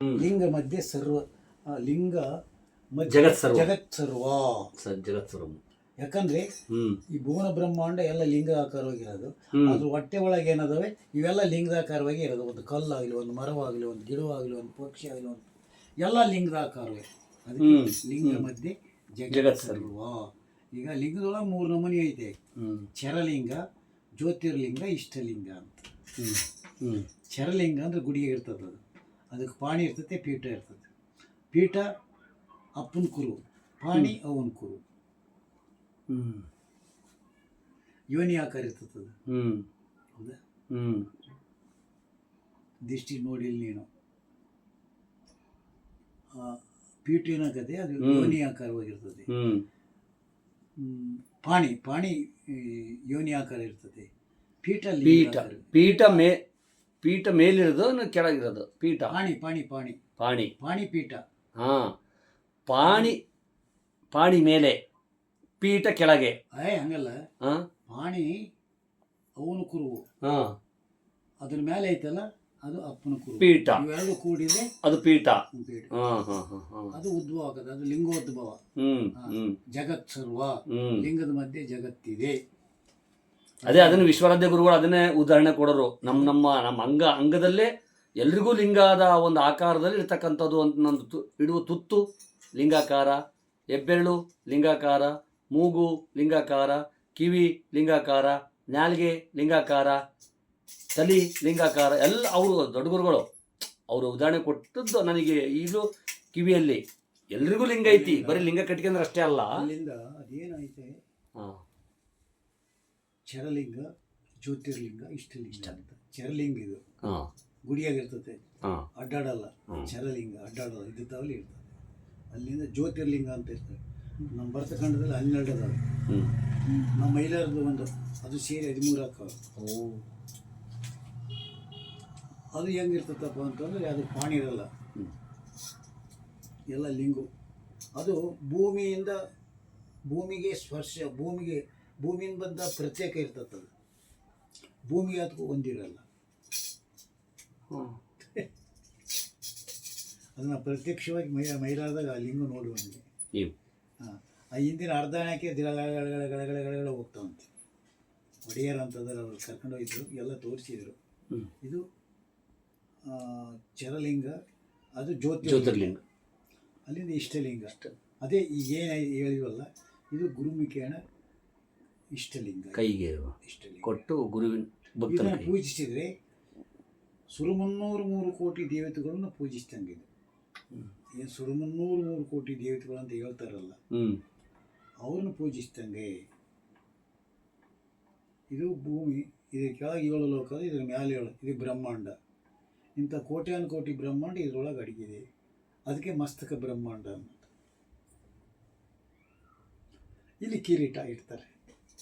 ಲಿಂಗ ಮಧ್ಯೆ ಸರ್ವ ಲಿಂಗ ಜಗತ್ ಸರ್ವ. ಜಗತ್ ಸರ್ವ. ಜಗತ್ ಸರ್ವ. ಯಾಕಂದ್ರೆ ಈ ಭುವನ ಬ್ರಹ್ಮಾಂಡ ಎಲ್ಲ ಲಿಂಗಾಕಾರವಾಗಿರೋದು ಆಕಾರವಾಗಿರೋದು ಅದ್ರ ಹೊಟ್ಟೆ ಒಳಗೆ ಏನದವೆ? ಇವೆಲ್ಲ ಲಿಂಗಾಕಾರವಾಗಿ ಇರೋದು. ಒಂದು ಕಲ್ಲಾಗಲಿ ಒಂದು ಮರವಾಗಲಿ ಒಂದು ಗಿಡವಾಗಲಿ ಒಂದು ಪಕ್ಷಿ ಆಗಲಿ ಒಂದು ಎಲ್ಲ ಲಿಂಗದಾಕಾರವೇ ಅದಕ್ಕೆ. ಲಿಂಗ ಮಧ್ಯೆ ಜಗತ್ ಸರ್ವ. ಈಗ ಲಿಂಗದೊಳಗೆ ಮೂರು ನಮೂನಿ ಐತೆ. ಚರಲಿಂಗ ಜ್ಯೋತಿರ್ಲಿಂಗ ಇಷ್ಟಲಿಂಗ ಅಂತ. ಚರಲಿಂಗ ಅಂದ್ರೆ ಗುಡಿಗೆ ಇರ್ತದೆ ಅದು. ಅದಕ್ಕೆ ಪಾಣಿ ಇರ್ತದೆ ಪೀಠ ಇರ್ತದೆ ಪೀಠ ಅಪ್ಪನ ಕುರು ಪಾಣಿ ಅವನ ಕುರು. ಯೋನಿ ಆಕಾರ ಇರ್ತದೆ ಅದು. ಹೌದಾ? ದಿಷ್ಟಿ ನೋಡಿಲ್ಲ ನೀನು. ಪೀಠ ಏನಾಗತ್ತೆ ಅದು ಯೋನಿ ಆಕಾರವಾಗಿರ್ತದೆ ಪಾಣಿ ಪಾಣಿ ಯೋನಿ ಆಕಾರ ಇರ್ತದೆ. ಪೀಠ ಪೀಠ. ಪೀಠ ಮೇ ಪೀಠ ಮೇಲಿರೋದು ಕೆಳಗೆ ಕೆಳಗಿರೋದು? ಪೀಠ. ಪಾಣಿ ಪಾಣಿ ಪಾಣಿ. ಪಾಣಿ. ಪಾಣಿ ಪೀಠ. ಹಾಂ. ಪಾಣಿ ಪಾಣಿ ಮೇಲೆ ಪೀಠ ಕೆಳಗೆ. ಏ ಹಂಗಲ್ಲ. ಹಾಂ. ಪಾಣಿ ಅವನು ಕುರುವು ಹಾಂ. ಅದ್ರ ಮೇಲೆ ಐತಲ್ಲ ಅದು ಅಪ್ಪನ ಕುರು ಪೀಠ. ಇವೆರಡು ಕೂಡಿದೆ ಅದು ಪೀಠ. ಪೀಠ. ಹಾಂ ಹಾಂ ಹಾ ಹಾ. ಅದು ಉದ್ಭವ ಆಗದ ಅದು ಲಿಂಗೋದ್ಭವ. ಹ್ಮ್ ಹಾ. ಹ್ಮ್. ಜಗತ್ ಸರ್ವ. ಲಿಂಗದ ಮಧ್ಯೆ ಜಗತ್ತಿದೆ. ಅದೇ ಅದನ್ನು ವಿಶ್ವಾರಾಧ್ಯ ಗುರುಗಳು ಅದನ್ನೇ ಉದಾಹರಣೆ ಕೊಡೋರು. ನಮ್ಮ ನಮ್ಮ ನಮ್ಮ ಅಂಗ ಅಂಗದಲ್ಲೇ ಎಲ್ರಿಗೂ ಲಿಂಗದ ಒಂದು ಆಕಾರದಲ್ಲಿ ಇರ್ತಕ್ಕಂಥದ್ದು ಅಂತ ನಂದು ತು ಇಡುವ ತುತ್ತು ಲಿಂಗಾಕಾರ ಹೆಬ್ಬೆರಳು ಲಿಂಗಾಕಾರ ಮೂಗು ಲಿಂಗಾಕಾರ ಕಿವಿ ಲಿಂಗಾಕಾರ ನಾಲ್ಗೆ ಲಿಂಗಾಕಾರ ತಲಿ ಲಿಂಗಾಕಾರ ಎಲ್ಲ ಅವರು ದೊಡ್ಡ ಗುರುಗಳು. ಅವರು ಉದಾಹರಣೆ ಕೊಟ್ಟದ್ದು ನನಗೆ ಈಗಲೂ ಕಿವಿಯಲ್ಲಿ. ಎಲ್ರಿಗೂ ಲಿಂಗ ಐತಿ. ಬರೀ ಲಿಂಗ ಕಟ್ಕೊಂಡ್ರೆ ಅಷ್ಟೇ ಅಲ್ಲ. ಹಾಂ. ಚರಲಿಂಗ ಜ್ಯೋತಿರ್ಲಿಂಗ ಇಷ್ಟಲಿಂಗ ಅಂತ. ಚರಲಿಂಗ ಇದು. ಗುಡಿಯಾಗಿರ್ತದೆ. ಅಡ್ಡಾಡಲ್ಲ. ಚರಲಿಂಗ ಅಡ್ಡಾಡಲ್ಲ. ಇದ್ದಾವಲ್ಲಿ ಇರ್ತದೆ. ಅಲ್ಲಿಂದ ಜ್ಯೋತಿರ್ಲಿಂಗ ಅಂತ ಇರ್ತದೆ. ನಮ್ಮ ಭರತಖಂಡದಲ್ಲಿ ಹನ್ನೆರಡು ಅದಾವೆ ನಮ್ಮ ಮೈಲಾರದು ಒಂದು. ಅದು ಸೇರಿ ಹದಿಮೂರು ಹಾಕವೆ. ಓ. ಅದು ಹೆಂಗಿರ್ತದಪ್ಪ ಅಂತಂದ್ರೆ ಅದು ಪಾಣಿ ಇರಲ್ಲ. ಎಲ್ಲ ಲಿಂಗು. ಅದು ಭೂಮಿಯಿಂದ ಭೂಮಿಗೆ ಸ್ಪರ್ಶ ಭೂಮಿಗೆ ಭೂಮಿಯಿಂದ ಬಂದ ಪ್ರತ್ಯೇಕ ಇರ್ತದೆ ಅದು. ಭೂಮಿಗೆ ಅದಕ್ಕೂ ಒಂದಿರಲ್ಲ. ಅದನ್ನು ಪ್ರತ್ಯಕ್ಷವಾಗಿ ಮೈ ಮೈಲಾದಾಗ ಆ ಲಿಂಗು ನೋಡಿ ಬಂದ್ವಿ ನೀವು. ಹಾಂ. ಆ ಹಿಂದಿನ ಅರ್ಧಾಣಕ್ಕೆ ದಿಳಗಳೆಗಳೆಗಳೆಗಳೆಗಳೆಗಳೆಗಳ ಹೋಗ್ತಾವಂತೆ. ಒಡೆಯರ್ ಅಂತಂದ್ರೆ ಅವ್ರು ಕರ್ಕೊಂಡೋಗಿದ್ರು ಎಲ್ಲ ತೋರಿಸಿದ್ರು. ಇದು ಆ, ಚರಲಿಂಗ ಅದು ಜ್ಯೋತಿ ಜ್ಯೋತಿರ್ಲಿಂಗ. ಅಲ್ಲಿಂದ ಇಷ್ಟಲಿಂಗ. ಅಷ್ಟೇ. ಅದೇ ಈಗ ಏನು ಹೇಳಿವಲ್ಲ ಇದು ಗುರುಮುಖೇಣ ಇಷ್ಟಲಿಂಗ ಕೈಗೆ ಇಷ್ಟಲಿಂಗ. ಕೊಟ್ಟು ಗುರುವಿನ ಇದನ್ನು ಕೈ ಪೂಜಿಸಿದರೆ ಸುರುಮುನ್ನೂರು ಮೂರು ಕೋಟಿ ದೇವತೆಗಳನ್ನು ಪೂಜಿಸಿದಂಗೆ ಇದು. ಏನು ಸುರುಮುನ್ನೂರು ಮೂರು ಕೋಟಿ ದೇವತೆಗಳು ಅಂತ ಹೇಳ್ತಾರಲ್ಲ. ಹ್ಮ್. ಅವ್ರನ್ನ ಪೂಜಿಸಿದಂಗೆ ಇದು ಭೂಮಿ ಇದ್ರ ಕೆಳಗೆ ಏಳು ಲೋಕ ಇದ್ರ ಮೇಲೆ ಏಳು. ಇದು ಬ್ರಹ್ಮಾಂಡ. ಇಂಥ ಕೋಟ್ಯಾನು ಕೋಟಿ ಬ್ರಹ್ಮಾಂಡ ಇದ್ರೊಳಗೆ ಅಡಗಿದೆ. ಅದಕ್ಕೆ ಮಸ್ತಕ ಬ್ರಹ್ಮಾಂಡ ಅಂತ. ಇಲ್ಲಿ ಕಿರೀಟ ಇಡ್ತಾರೆ.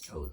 ಹೌದು